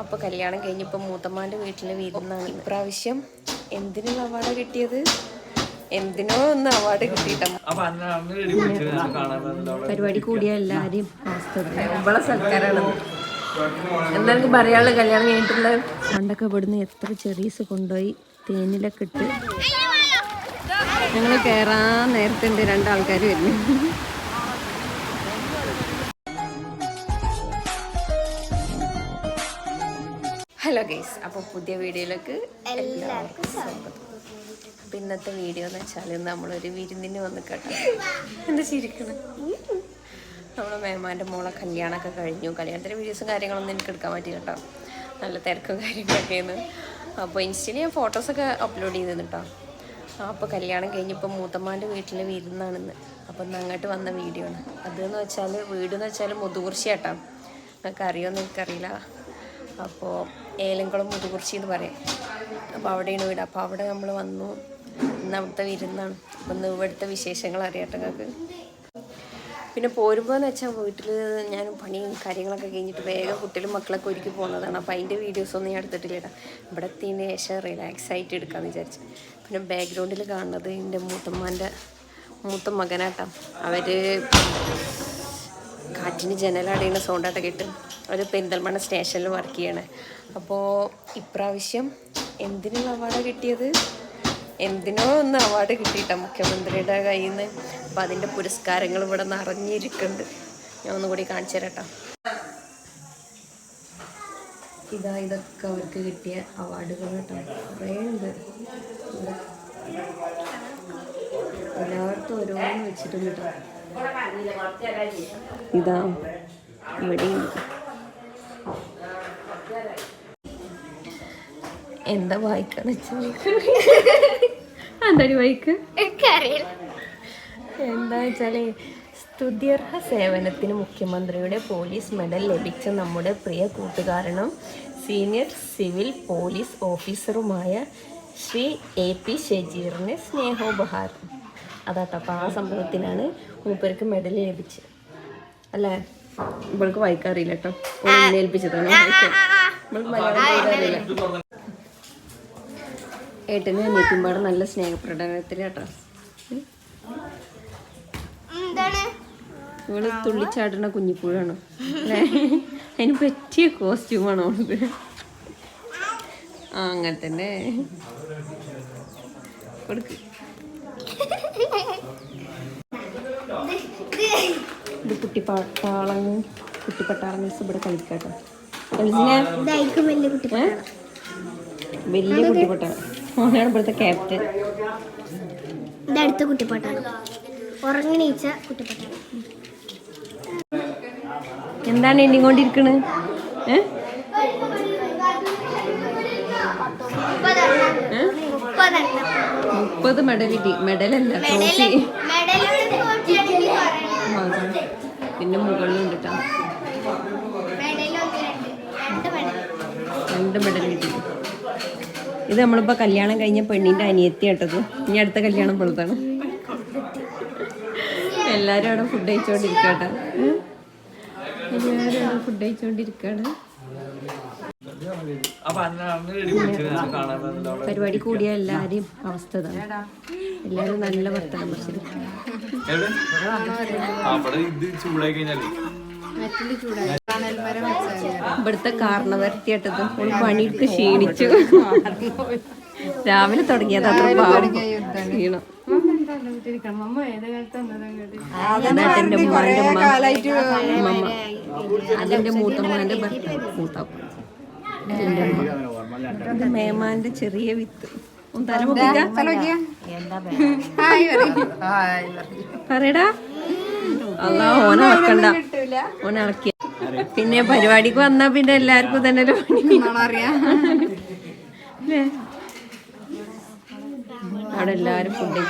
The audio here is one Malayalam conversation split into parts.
അപ്പൊ കല്യാണം കഴിഞ്ഞപ്പോൾ മൂത്തമ്മാന്റെ വീട്ടിൽ വിരുന്നാണ് ഇപ്രാവശ്യം എന്തിനു അവാർഡ് കിട്ടിയത്? എന്തിനോ ഒന്ന് അവാർഡ് കിട്ടിയിട്ടമ്മ അപ്പൊ അന്ന് അന്ന് റെഡി പിടിച്ച് കാണാൻ പരിപാടി കൂടിയ എല്ലാരെയും സൽക്കാരാണ് എന്തായാലും പറയാനുള്ള കല്യാണം കഴിഞ്ഞിട്ടുള്ള പണ്ടൊക്കെ ഇവിടുന്ന് എത്ര ചെറീസ് കൊണ്ടുപോയി തേനിലൊക്കെ ഇട്ട്. ഞങ്ങൾ കയറാൻ നേരത്തെ ഉണ്ട് രണ്ടാൾക്കാർ വരുന്നു. ഹലോ ഗൈസ് അപ്പോൾ പുതിയ വീഡിയോയിലേക്ക് എല്ലാവർക്കും സ്വാഗതം. അപ്പോൾ ഇന്നത്തെ വീഡിയോ എന്ന് വെച്ചാൽ നമ്മളൊരു വിരുന്നിന് വന്ന് കേട്ടോ എന്താ ചിരിക്കണം? നമ്മുടെ മേമാന്റെ മോളെ കല്യാണമൊക്കെ കഴിഞ്ഞു. കല്യാണത്തിന്റെ വീഡിയോസും കാര്യങ്ങളൊന്നും എനിക്ക് എടുക്കാൻ പറ്റി കേട്ടോ. നല്ല തിരക്കും കാര്യങ്ങളൊക്കെ കാര്യങ്ങളൊക്കെയാണ്. അപ്പോൾ ഇൻസ്റ്റയിൽ ഞാൻ ഫോട്ടോസൊക്കെ അപ്ലോഡ് ചെയ്തിരുന്നു കേട്ടോ. അപ്പോൾ കല്യാണം കഴിഞ്ഞപ്പോൾ മൂത്തമ്മാന്റെ വീട്ടിൽ വിരുന്നാണെന്ന്. അപ്പോൾ ഇന്ന് അങ്ങോട്ട് വന്ന വീഡിയോ ആണ്. അതെന്ന് വെച്ചാൽ വീടെന്ന് വെച്ചാൽ മുതുകുർച്ചയാട്ടോ നിങ്ങൾക്ക് അറിയുമെന്ന് എനിക്കറിയില്ല. അപ്പോൾ ഏലംകുളം മുതുകുറിച്ചി എന്ന് പറയും. അപ്പോൾ അവിടെയാണ് വീട്. അപ്പോൾ അവിടെ നമ്മൾ വന്നു. ഇന്ന് അവിടുത്തെ വിരുന്നാണ്. അപ്പം ഇവിടുത്തെ വിശേഷങ്ങൾ അറിയാട്ടോ ഞങ്ങൾക്ക് പിന്നെ പോരുമ്പോൾ എന്ന് വെച്ചാൽ വീട്ടിൽ ഞാൻ പണിയും കാര്യങ്ങളൊക്കെ കഴിഞ്ഞിട്ട് വേഗം കുട്ടികളും മക്കളൊക്കെ ഒരുക്കി പോകുന്നതാണ്. അപ്പോൾ അതിന്റെ വീഡിയോസൊന്നും ഞാൻ എടുത്തിട്ടില്ല ഇവിടെ എത്തിയതിന് ശേഷം റിലാക്സ് ആയിട്ട് എടുക്കാമെന്ന് വിചാരിച്ചു. പിന്നെ ബാക്ക്ഗ്രൗണ്ടിൽ കാണുന്നത് എന്റെ മൂത്തമ്മാന്റെ മൂത്ത മകനാട്ടം. അവർ കാറ്റിന് ജനലടയുന്ന സൗണ്ടായിട്ട് കിട്ടും ഒരു പെരിന്തൽമണ്ണ സ്റ്റേഷനിൽ വർക്ക് ചെയ്യണേ. അപ്പോൾ ഇപ്രാവശ്യം എന്തിനുള്ള അവാർഡ് കിട്ടിയത്? എന്തിനോ ഒന്ന് അവാർഡ് കിട്ടിയിട്ട മുഖ്യമന്ത്രിയുടെ കയ്യിൽ നിന്ന് അപ്പോൾ അതിന്റെ പുരസ്കാരങ്ങൾ ഇവിടെ നിറഞ്ഞിരിക്കുന്നുണ്ട്. ഞാൻ ഒന്നുകൂടി കാണിച്ചു തരാട്ടോ. ഇതാ ഇതൊക്കെ അവർക്ക് കിട്ടിയ അവാർഡുകൾ കേട്ടോ. കുറേ ഉണ്ട്. എല്ലാവർക്കും ഓരോന്ന് വെച്ചിട്ടുണ്ട് കേട്ടോ. ഇതാ ഇവിടെയും. എന്താ വായിക്കാന്ന് വെച്ചാൽ എന്താ വായിക്ക്? എന്താ വെച്ചാൽ സ്തുത്യർഹ സേവനത്തിന് മുഖ്യമന്ത്രിയുടെ പോലീസ് മെഡൽ ലഭിച്ച നമ്മുടെ പ്രിയ കൂട്ടുകാരനും സീനിയർ സിവിൽ പോലീസ് ഓഫീസറുമായ ശ്രീ എ പി ഷജീറിന് സ്നേഹോപഹാരം. അതാട്ടോ അപ്പോൾ ആ സംഭവത്തിനാണ് മൂപ്പർക്ക് മെഡൽ ലഭിച്ച്. അല്ലേ? ഇവൾക്ക് വായിക്കാറില്ല കേട്ടോ ഏൽപ്പിച്ചതാണ് ഏട്ടനും അനിയത്തിമ്പാട് നല്ല സ്നേഹപ്രകടനത്തിലാട്ടോ. ഇവൾ തുള്ളിച്ചാടുന്ന കുഞ്ഞിപ്പുഴാണോ അല്ലേ? അതിന് പറ്റിയ കോസ്റ്റ്യൂമാണോ അവൾക്ക്. ആ അങ്ങനെ തന്നെ. കൊടുക്ക്. ഇത് കുട്ടിപ്പാട്ടാളങ്ങ് കുട്ടിപ്പട്ടാളങ്ങ് ഇവിടെ കളിക്കാട്ടോ. കളിച്ചിനെ ഏ? വലിയ കുട്ടിപ്പട്ടാളം ഓനാണ് ഇവിടുത്തെ ക്യാപ്റ്റൻ ഇതടുത്ത കുട്ടിപ്പാട്ടാണ്. ഉറങ്ങണീച്ച കുട്ടിപ്പാട്ടാണ് എന്താണ് എണ്ണിക്കൊണ്ടിരിക്കണ്? കൊണ്ടിരിക്കണ് മുപ്പത് മെഡൽ കിട്ടി. മെഡലല്ല ട്രോഫി പിന്നെ മുകളിലുണ്ട് കേട്ടോ രണ്ട് മെഡൽ കിട്ടി. ഇത് നമ്മളിപ്പോൾ കല്യാണം കഴിഞ്ഞ പെണ്ണിന്റെ അനിയത്തി കേട്ടത് ഇനി അടുത്ത കല്യാണം പുറത്താണ് എല്ലാരും അവിടെ ഫുഡ് കഴിച്ചുകൊണ്ടിരിക്കട്ടെ എല്ലാരും അവിടെ ഫുഡ് കഴിച്ചുകൊണ്ടിരിക്കുകയാണ് പരിപാടി കൂടിയ എല്ലാവരെയും അവസ്ഥ എല്ലാവരും നല്ല വർത്തമാനം ഇവിടുത്തെ കാരണവരത്തിയായിട്ടത് ഓൾ പണിയിട്ട് ക്ഷീണിച്ചു. രാവിലെ തുടങ്ങിയത് ക്ഷീണം. ഉമ്മ. അതെന്റെ മൂത്തമ്മാന്റെ ഭർത്താവ്. മൂത്താപ്പ. മേമാന്റെ ചെറിയ വിത്ത്. പറയടാ. അല്ല ഓനെ വെക്കണ്ട ഓനെ ഇളക്കിയ പിന്നെ പരിപാടിക്ക് വന്നാ പിന്നെ എല്ലാവർക്കും തന്നെ ഒരു പണി? അല്ലേ? അവിടെ എല്ലാരും ഫുഡ്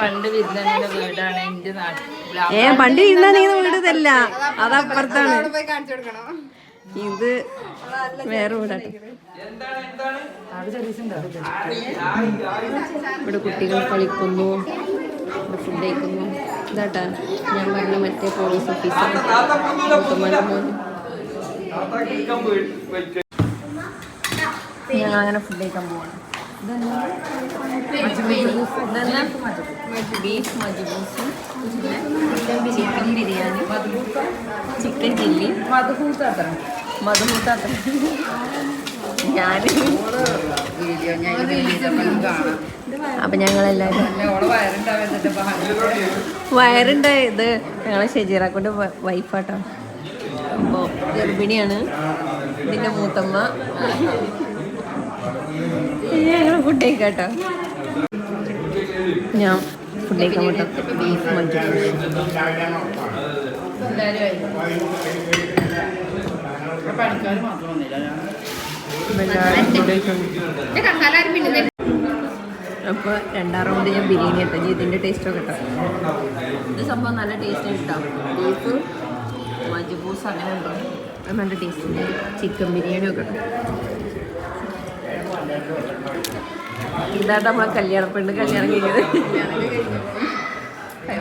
പണ്ട് വിരുന്നിന്റെ വീടാണ്. എന്റെ നാട്ടിൽ. ഏ പണ്ട് ഇരുന്നാ നീ വീടതല്ല അതപ്പുറത്താണ്. ഇത് വേറെ വീടാട്ടെ ഇവിടെ കുട്ടികൾ കളിക്കുന്നു ഇവിടെ ഫുഡ് കഴിക്കുന്നു. ഇതാട്ടാ ഞാൻ പറഞ്ഞ മറ്റേ പോലീസ് ഓഫീസർ ഞങ്ങൾ അങ്ങനെ ഫുഡ് കഴിക്കാൻ പോവാണ്. ബീഫ് മജബൂസും ചിക്കൻ ബിരിയാണി. ചിക്കൻ ചില്ലി മധുഹൂത്തത്ര മധുമുട്ടാത്ത ഞാൻ അപ്പം ഞങ്ങളെല്ലാവരും പിന്നെ ഓളെ വയറുണ്ടാവുന്നുണ്ട് വയറുണ്ട് ഇത് ഞങ്ങളെ ഷെജീറാക്കൊണ്ട് വൈഫാട്ടോ. അപ്പോൾ ഗർഭിണിയാണ്. ഇതിന്റെ മൂത്തമ്മ. ഞങ്ങൾ ഫുഡ് കഴിക്കാട്ടോ. ഞാൻ ഫുഡ് കഴിക്കാൻ ബീഫ് മഞ്ചു പണിക്കാർ മാത്രം വന്നില്ല. അപ്പോൾ രണ്ടാം റൗണ്ട് ഞാൻ ബിരിയാണി കേട്ടോ ഇതിന്റെ ടേസ്റ്റൊക്കെ കിട്ടാം ഇത് സംഭവം നല്ല ടേസ്റ്റ് കിട്ടാം ബീഫ് മജബൂസ് അങ്ങനെ ഉണ്ടോ? നല്ല ടേസ്റ്റ് ഉണ്ട്. ചിക്കൻ ബിരിയാണി ഒക്കെ ഉണ്ട് ഇതായിട്ട് നമ്മളെ കല്യാണ പെണ്ണ് കല്യാണം കഴിഞ്ഞത്.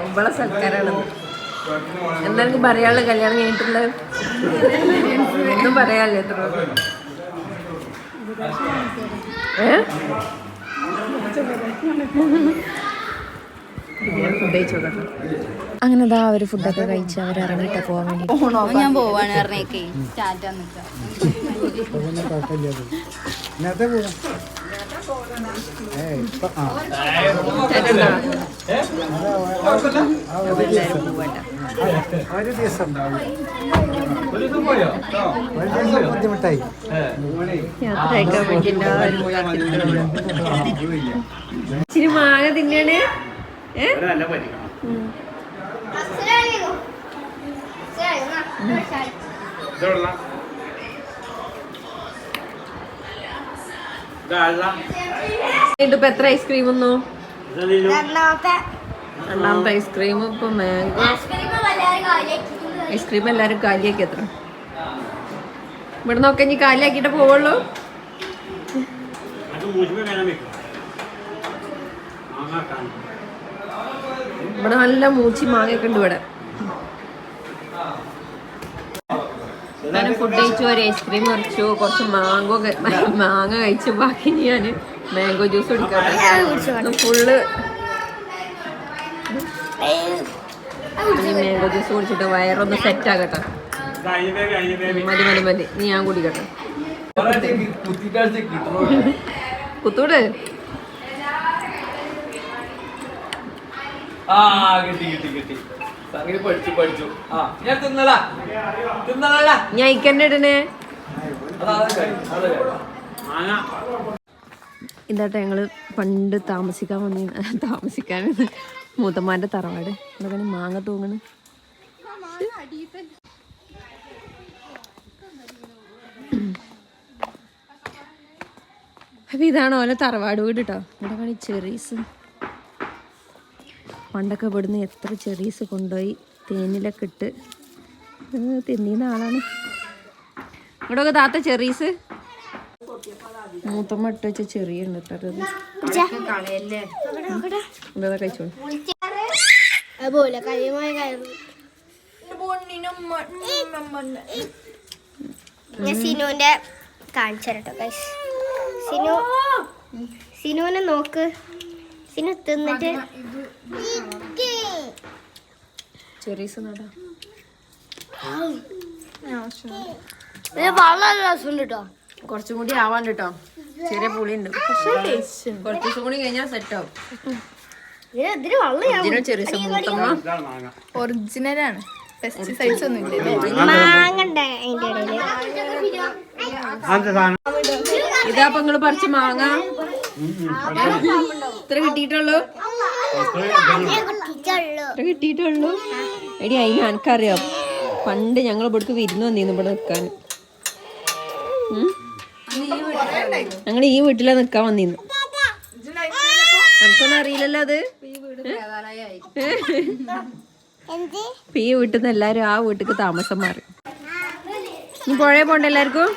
ഒമ്പളെ എന്താ എന്തായാലും പറയാനുള്ള കല്യാണം കഴിഞ്ഞിട്ടുള്ള ഒന്നും പറയാല്ലേ എത്ര അങ്ങനെ ഇതാ അവർ ഫുഡൊക്കെ കഴിച്ച് അവർ ഇറങ്ങിയിട്ട് പോവാൻ വേണ്ടി. ഞാൻ പോവാണ് പറഞ്ഞേക്കേ. സ്റ്റാറ്റാ നിൽക്കാം ഒരു ദിവസം ഒരു ദിവസം പോയോ ഒരു ദിവസം ബുദ്ധിമുട്ടായി യാത്ര അയക്കാൻ വേണ്ടി എല്ലാവരും ഇച്ചിരി മാങ്ങ തിന്നണേ ഏ ഇതിപ്പോ എത്ര ഐസ്ക്രീം ഒന്നു രണ്ടാമത്തെ. ഐസ്ക്രീം ഇപ്പൊ മാംഗോ ഐസ്ക്രീം എല്ലാരും കാലിയാക്കി എത്ര? ഇവിടെ നോക്ക ഇനി കാലിയാക്കിട്ട് പോവുള്ളൂ. ഇവിടെ നല്ല മൂച്ചി മാങ്ങയൊക്കെ ഉണ്ട് ഇവിടെ. ഞാൻ ഫുഡ് കഴിച്ചു ഒരു ഐസ്ക്രീം കുറച്ചു കുറച്ച് മാങ്കോ മാങ്ങ കഴിച്ചു. ബാക്കി ഞാൻ മാംഗോ ജ്യൂസ് കുടിക്കാം. ഫുള്ള് മാംഗോ ജ്യൂസ് കുടിച്ചിട്ട് വയറൊന്ന് സെറ്റ് ആകട്ടെ മതി മതി മതി. നീ ഞാൻ കുടിക്കട്ടെ. കുത്തൂട്? ആ കിട്ടി കിട്ടി കിട്ടി. സംഗതി പഠിച്ചു പഠിച്ചു. ആ ഞാൻ തിന്നലാ തിന്നലല്ല ഞാൻ ഇക്കന്നെ ഇടണേ? അതാ അതെ മാങ്ങ. ഇതാട്ടെ ഞങ്ങൾ പണ്ട് താമസിക്കാൻ വന്നി താമസിക്കാൻ മൂത്തമ്മാന്റെ തറവാട്. അതൊക്കെ മാങ്ങ തൂങ്ങണ്. അപ്പൊ ഇതാണ് ഓലെ തറവാട് വീട് കേട്ടോ ഇവിടെ കാണി ചെറീസ്. പണ്ടൊക്കെ ഇവിടുന്ന് എത്ര ചെറീസ് കൊണ്ടുപോയി തേനിലൊക്കെ ഇട്ട്. തിന്നീന്ന ആളാണ്. ഇവിടെയൊക്കെ താത്ത ചെറീസ് മൂത്തമ്മ ഇട്ട് വെച്ച ചെറിയ സിനുവിന്റെ കാണിച്ചു തരട്ടോ ഗൈസ് സിനു സിനുവിനെ നോക്ക്. സിനു തിന്നിട്ട് ചെറീസ് നടാ വളരെ രസമുണ്ട് കേട്ടോ. കുറച്ചും കൂടി ആവാൻ കേട്ടോ. ചെറിയ പുളിയുണ്ട്. കുറച്ച് കൂടി കഴിഞ്ഞാൽ സെറ്റ് ആവും. ഇതിന് ഇതിന് വെള്ളം ഇതിനും ചെറിയ മൂത്തമ്മ ഒറിജിനലാണ് പെസ്റ്റിസൈഡ്സ് ഒന്നും ഇതാ. നിങ്ങൾ പറിച്ച മാങ്ങ. ഇത്ര കിട്ടിയിട്ടുള്ളൂ. ഇത്ര കിട്ടിയിട്ടുള്ളൂ. എടി അതിന് എനിക്കറിയാം പണ്ട് ഞങ്ങൾ ഇവിടേക്ക് വിരുന്ന് വന്നിരുന്നു ഇവിടെ നിൽക്കാൻ ഞങ്ങൾ ഈ വീട്ടിലാ നിൽക്കാൻ വന്നിരുന്നു. എനിക്കൊന്നും അറിയില്ലല്ലോ അത്. ഇപ്പൊ ഈ വീട്ടിൽ നിന്ന് എല്ലാരും ആ വീട്ടിക്ക് താമസം മാറി. ഇനി പുഴയെ പോണ്ടേ എല്ലാവർക്കും?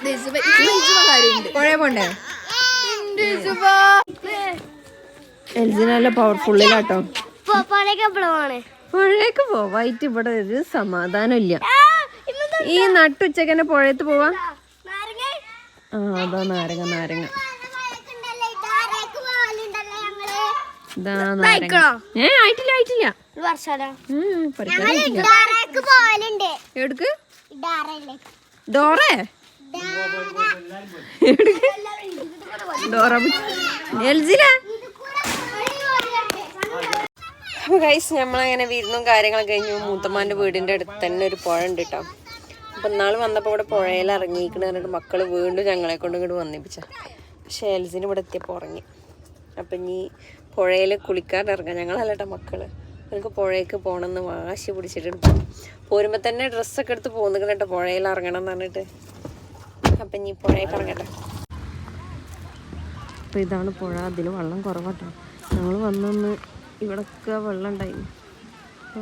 പുഴ പോണ്ടേ? എൽജിന് നല്ല പവർഫുള്ളിലാട്ടോ പുഴയൊക്കെ പോവായിട്ട് ഇവിടെ ഒരു സമാധാനമില്ല. ഈ നട്ടുച്ചക്ക് തന്നെ പുഴയത്ത് പോവാ? ആ അതാ നാരങ്ങ നാരങ്ങ. ഏ ആയിട്ടില്ല ആയിട്ടില്ല. എടുക്ക് ഡോറേ? ഡോറ എൽജിലാ? അപ്പോൾ ഗൈസ് നമ്മളങ്ങനെ വിരുന്നും കാര്യങ്ങളൊക്കെ കഴിഞ്ഞു മൂത്തമ്മാന്റെ വീടിന്റെ അടുത്ത് തന്നെ ഒരു പുഴ ഉണ്ട് കേട്ടോ അപ്പം ഇന്നാൾ വന്നപ്പോൾ ഇവിടെ പുഴയിൽ ഇറങ്ങിയിരിക്കണ പറഞ്ഞിട്ട് മക്കൾ വീണ്ടും ഞങ്ങളെ കൊണ്ട് ഇങ്ങോട്ട് വന്നിപ്പിച്ച പക്ഷേ എൽസിന് ഇവിടെ എത്തിയപ്പോൾ ഉറങ്ങി. അപ്പം ഇനി പുഴയിൽ കുളിക്കാൻ ഇറങ്ങാം. ഞങ്ങളല്ല കേട്ടോ മക്കൾ എനിക്ക് പുഴയ്ക്ക് പോകണമെന്ന് വാശി പിടിച്ചിട്ടുണ്ട്. പോരുമ്പോൾ തന്നെ ഡ്രസ്സൊക്കെ എടുത്ത് പോകുന്നിക്കണം കേട്ടോ പുഴയിൽ ഇറങ്ങണം എന്ന് പറഞ്ഞിട്ട്. അപ്പം ഇനി പുഴയ്ക്ക് ഇറങ്ങട്ടെ. അപ്പോൾ ഇതാണ് പുഴ. അതിൽ വെള്ളം കുറവാട്ടോ ഞങ്ങൾ വന്നൊന്ന് ഇവിടൊക്കെ വെള്ളം ഉണ്ടായിരുന്നു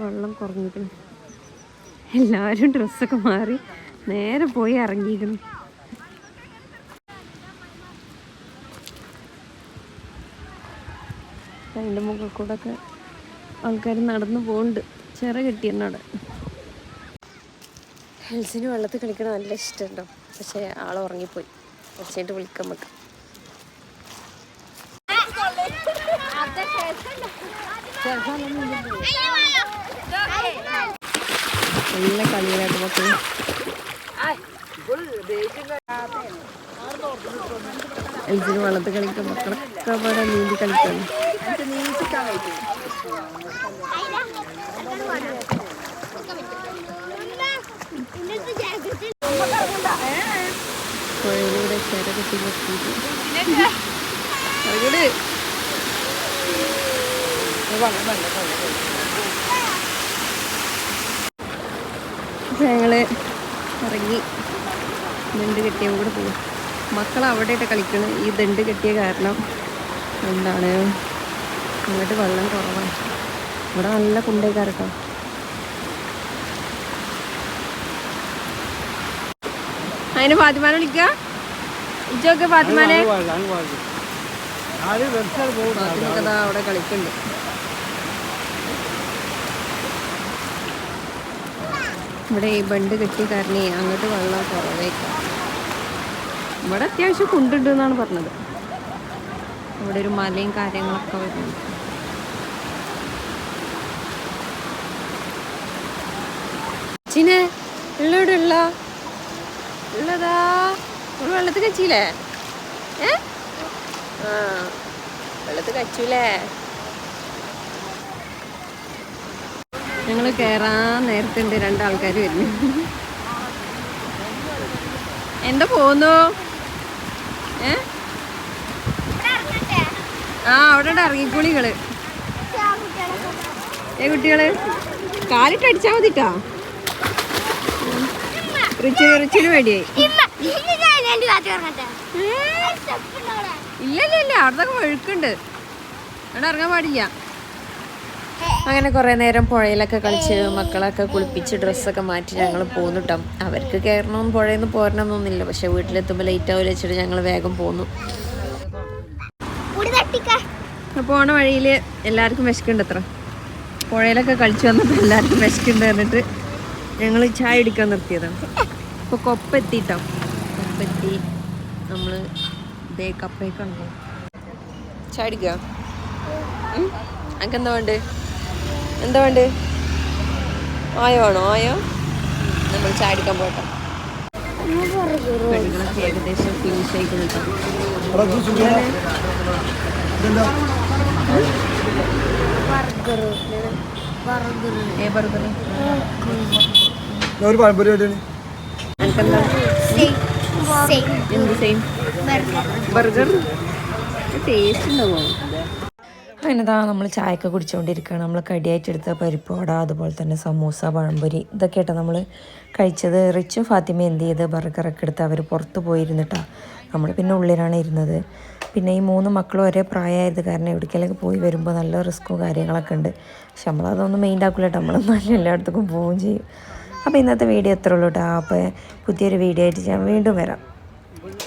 വെള്ളം കുറഞ്ഞിരിക്കണം എല്ലാവരും ഡ്രസ്സൊക്കെ മാറി നേരെ പോയി ഇറങ്ങിയിരിക്കണം അതിന്റെ മുകളിൽ കൂടെ ഒക്കെ ആൾക്കാർ നടന്നു പോകുന്നുണ്ട് ചിറ കെട്ടിയെന്നവിടെ ഹെൽസിന് വെള്ളത്തിൽ കളിക്കണ നല്ല ഇഷ്ടമുണ്ടോ? പക്ഷേ ആൾ ഉറങ്ങിപ്പോയി. കുറച്ചായിട്ട് വിളിക്കാൻ വെക്കാം നല്ല കളിയിലായിട്ട് മക്കൾ എൽസിന് വെള്ളത്തിൽ കളിക്കും. മക്കളൊക്കെ ഇവിടെ നീന്തി കളിക്കാണ് പുഴയിലൂടെ ചിര കെട്ടി ഞങ്ങൾ ഇറങ്ങി ദണ്ട് കെട്ടിയ കൂടെ പോകും മക്കൾ അവിടെയായിട്ട് കളിക്കണം. ഈ ദണ്ട് കെട്ടിയ കാരണം എന്താണ്? അങ്ങോട്ട് വെള്ളം കുറവാണ്. ഇവിടെ നല്ല കുണ്ടേക്കാരട്ടോ. അതിന് ഫാത്തിമാനെ വിളിക്കുക ഫാത്തിമാനെ. ഫാത്തിമൊക്കെ ദാ അവിടെ കളിക്കുന്നുണ്ട് ഇവിടെ ഈ ബണ്ട് കെട്ടി കാരണേ അങ്ങോട്ട് വെള്ളം കുറവേക്കാം ഇവിടെ അത്യാവശ്യം കുണ്ടുണ്ട് എന്നാണ് പറഞ്ഞത്. ഇവിടെ ഒരു മലയും കാര്യങ്ങളൊക്കെ വരുന്നുണ്ട്. ചിനെ ഉള്ളവിടെ ഉള്ള. ഉള്ളതാ. ഒരു വെള്ളത്തിൽ കച്ചില്ലേ ഏ? ആ വെള്ളത്തിൽ കച്ചൂലേ? ഞങ്ങൾ കയറാൻ നേരത്തെ ഉണ്ട് രണ്ടാൾക്കാർ വരുന്നു. എന്താ പോന്നു ആ അവിടെ ഇറങ്ങിക്കുളികൾ. ഏ കുട്ടികൾ? കാലിട്ട് അടിച്ചാ മതിട്ടാ? റിച്ചു റിച്ചിന് പേടിയായി. ഇല്ല ഇല്ല ഇല്ല അവിടെ ഒഴുക്കുണ്ട് അവിടെ ഇറങ്ങാൻ പാടില്ല. അങ്ങനെ കുറേ നേരം പുഴയിലൊക്കെ കളിച്ച് മക്കളൊക്കെ കുളിപ്പിച്ച് ഡ്രസ്സൊക്കെ മാറ്റി ഞങ്ങൾ പോന്നു കേട്ടോ അവർക്ക് കയറണമെന്ന് പുഴയിൽ നിന്ന് പോരണമെന്നൊന്നുമില്ല പക്ഷെ വീട്ടിലെത്തുമ്പോൾ ലേറ്റ് ആവില്ല വെച്ചിട്ട് ഞങ്ങൾ വേഗം പോന്നു. പോണ വഴിയിൽ എല്ലാവർക്കും വിശക്കുണ്ട് അത്ര പുഴയിലൊക്കെ കളിച്ച് വന്നപ്പോൾ എല്ലാവർക്കും വിശക്കുണ്ട് എന്നിട്ട് ഞങ്ങൾ ചായ എടുക്കാൻ നിർത്തിയതാണ് ഇപ്പോൾ കൊപ്പെത്തിട്ടോ. കൊപ്പെത്തി നമ്മൾ ഇതേ കപ്പയൊക്കെ ഉണ്ടോ ചായ അടിക്കുക അനക്ക് എന്താ വേണ്ടത് എന്താ വേണ്ട? ആയോ ആണോ ആയോ? നമ്മൾ ചാടിക്കാൻ പോട്ടെ. പെണ്ണുങ്ങളൊക്കെ ഏകദേശം ഫിനിഷ് ആയിക്കൊണ്ടിട്ടോ ഏ ബർഗർ. ഒരു പഴംപൊരി ആയിട്ടാണ് എനിക്കെന്താ എന്ത് സെയിം ബർഗർ ടേസ്റ്റ് ഉണ്ടാവോ അങ്ങനെ ഇതാ നമ്മൾ ചായയൊക്കെ കുടിച്ചുകൊണ്ടിരിക്കുകയാണ് നമ്മൾ കടിയായിട്ടെടുത്ത പരിപ്പോട അതുപോലെ തന്നെ സമൂസ പഴംപൊരി ഇതൊക്കെ ആയിട്ടാ നമ്മൾ കഴിച്ചത്. റിച്ചും ഫാത്തിമ എന്ത് ചെയ്ത് ബർഗറൊക്കെ എടുത്ത് അവർ പുറത്ത് പോയിരുന്നിട്ടാ നമ്മൾ പിന്നെ ഉള്ളിലാണ് ഇരുന്നത്. പിന്നെ ഈ മൂന്ന് മക്കളും ഒരേ പ്രായമായത് കാരണം എവിടേക്കെങ്കിലൊക്കെ പോയി വരുമ്പോൾ നല്ല റിസ്ക്കും കാര്യങ്ങളൊക്കെ ഉണ്ട്. പക്ഷെ നമ്മളതൊന്നും മെയിൻ ആക്കില്ല നമ്മൾ നല്ല എല്ലായിടത്തേക്കും പോവുകയും ചെയ്യും. അപ്പോൾ ഇന്നത്തെ വീഡിയോ എത്ര ഉള്ളൂ അപ്പോൾ പുതിയൊരു വീഡിയോ ആയിട്ട് ഞാൻ വീണ്ടും വരാം.